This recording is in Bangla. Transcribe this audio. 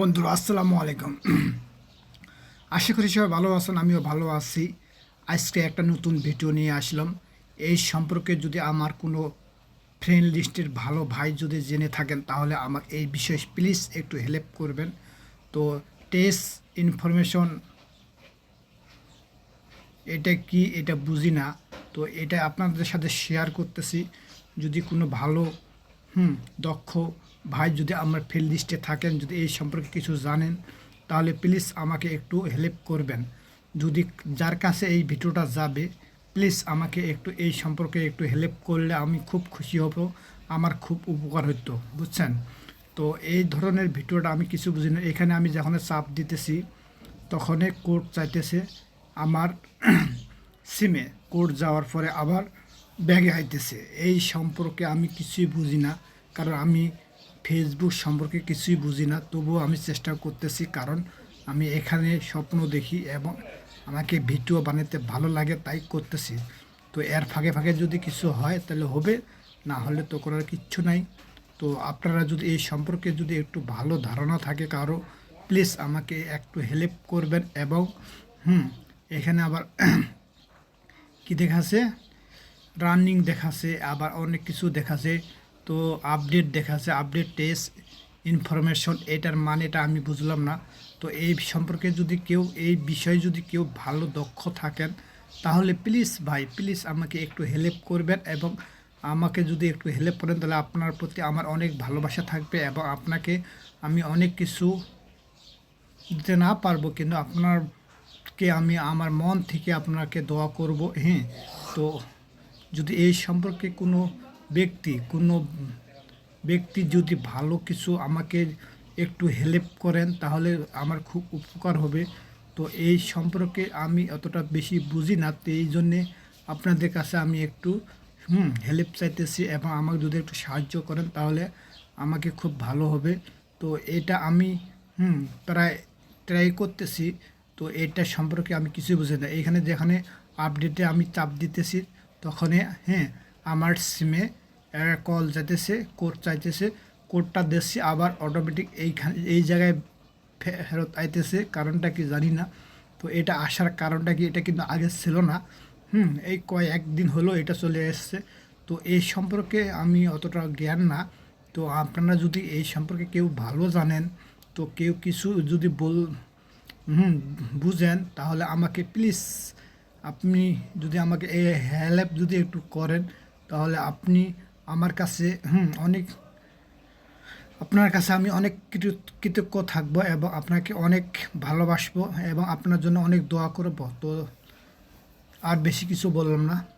বন্ধুরা, আসসালামু আলাইকুম। আশা করি সবাই ভালো আছেন, আমিও ভালো আছি। আজকে একটা নতুন ভিডিও নিয়ে আসলাম। এই সম্পর্কে যদি আমার কোনো ফ্রেন্ড লিস্টের ভালো ভাই যদি জেনে থাকেন, তাহলে আমার এই বিষয়ে প্লিজ একটু হেল্প করবেন। তো টেস্ট ইনফরমেশন এটা কি, এটা বুঝি না। তো এটা আপনাদের সাথে শেয়ার করতেছি। যদি কোনো ভালো হুম, দক্ষ ভাই যদি আমার ফিল্ড লিস্টে থাকেন, যদি এই সম্পর্কে কিছু জানেন, তাহলে প্লিজ আমাকে একটু হেল্প করবেন। যদি যার কাছে এই ভিডিওটা যাবে প্লিজ আমাকে একটু এই সম্পর্কে একটু হেল্প করলে আমি খুব খুশি হব, আমার খুব উপকার হতো বুঝছেন? তো এই ধরনের ভিডিওটা আমি কিছু বুঝি না। এখানে আমি যখন চাপ দিতেছি, তখনই কোর্ট চাইতেছে আমার সিমে কোর্ট যাওয়ার পরে আবার ব্যাগে আইতেছে, এই সম্পর্কে আমি কিছুই বুঝি না, কারণ আমি ফেসবুক সম্পর্কে কিছুই বুঝি না, তবুও আমি চেষ্টা করতেছি, কারণ আমি এখানে স্বপ্ন দেখি এবং আমাকে ভিডিও বানাতে ভালো লাগে, তাই করতেছি। তো এর ফাঁকে ফাঁকে যদি কিছু হয়, তাহলে হবে, না হলে তো করার কিচ্ছু নাই। তো আপনারা যদি এই সম্পর্কে যদি একটু ভালো ধারণা থাকে কারও প্লিজ আমাকে একটু হেল্প করবেন এবং, হুম, এখানে আবার কি দেখাচ্ছে রানিং দেখাচ্ছে আবার অনেক কিছু দেখাচ্ছে তো আপডেট দেখাচ্ছে আপডেট টেস্ট ইনফরমেশন এটার মানেটা আমি বুঝলাম না। তো এই সম্পর্কে যদি কেউ, এই বিষয়ে যদি কেউ ভালো দক্ষ থাকেন, তাহলে প্লিজ ভাই প্লিজ আমাকে একটু হেল্প করবেন এবং আমাকে যদি একটু হেল্প করেন, তাহলে আপনার প্রতি আমার অনেক ভালোবাসা থাকবে এবং আপনাকে আমি অনেক কিছু দিতে না পারব, কিন্তু আপনারকে আমি, আমার মন থেকে আপনাকে দোয়া করব। হ্যাঁ তো যদি এই সম্পর্কে কোনো ব্যক্তি কোনো ব্যক্তি যদি ভালো কিছু আমাকে একটু হেল্প করেন, তাহলে আমার খুব উপকার হবে। তো এই সম্পর্কে আমি অতটা বেশি বুঝি না, তো এই জন্যে আপনাদের কাছে আমি একটু, হুম হেল্প চাইতেছি এবং আমাকে যদি একটু সাহায্য করেন, তাহলে আমাকে খুব ভালো হবে। তো এটা আমি, হুম, প্রায় ট্রাই করতেছি। তো এটা সম্পর্কে আমি কিছুই বুঝি না। এখানে যেখানে আপডেটে আমি চাপ দিতেছি তখনই হ্যাঁ আমার সিমে কল যাইতেছে কোড চাইতেছে কোডটা দিচ্ছি আবার অটোমেটিক এইখানে, এই জায়গায় ফেরত আইতেছে, কারণটা কি জানি না। তো এটা আসার কারণটা কি, এটা কিন্তু আগে ছিল না। হুম, এই কয়েকদিন হলো এটা চলে এসছে। তো এই সম্পর্কে আমি অতটা জ্ঞান না। তো আপনারা যদি এই সম্পর্কে কেউ ভালো জানেন, তো কেউ কিছু যদি বল, হুম, বুঝেন, তাহলে আমাকে প্লিজ আপনি যদি আমাকে এই হেল্প যদি একটু করেন, তাহলে আপনি আমার কাছে, হুম, অনেক, আপনার কাছে আমি অনেক কৃত- কৃতজ্ঞ থাকব এবং আপনাকে অনেক ভালোবাসবো এবং আপনার জন্য অনেক দোয়া করব। তো আর বেশি কিছু বললাম না।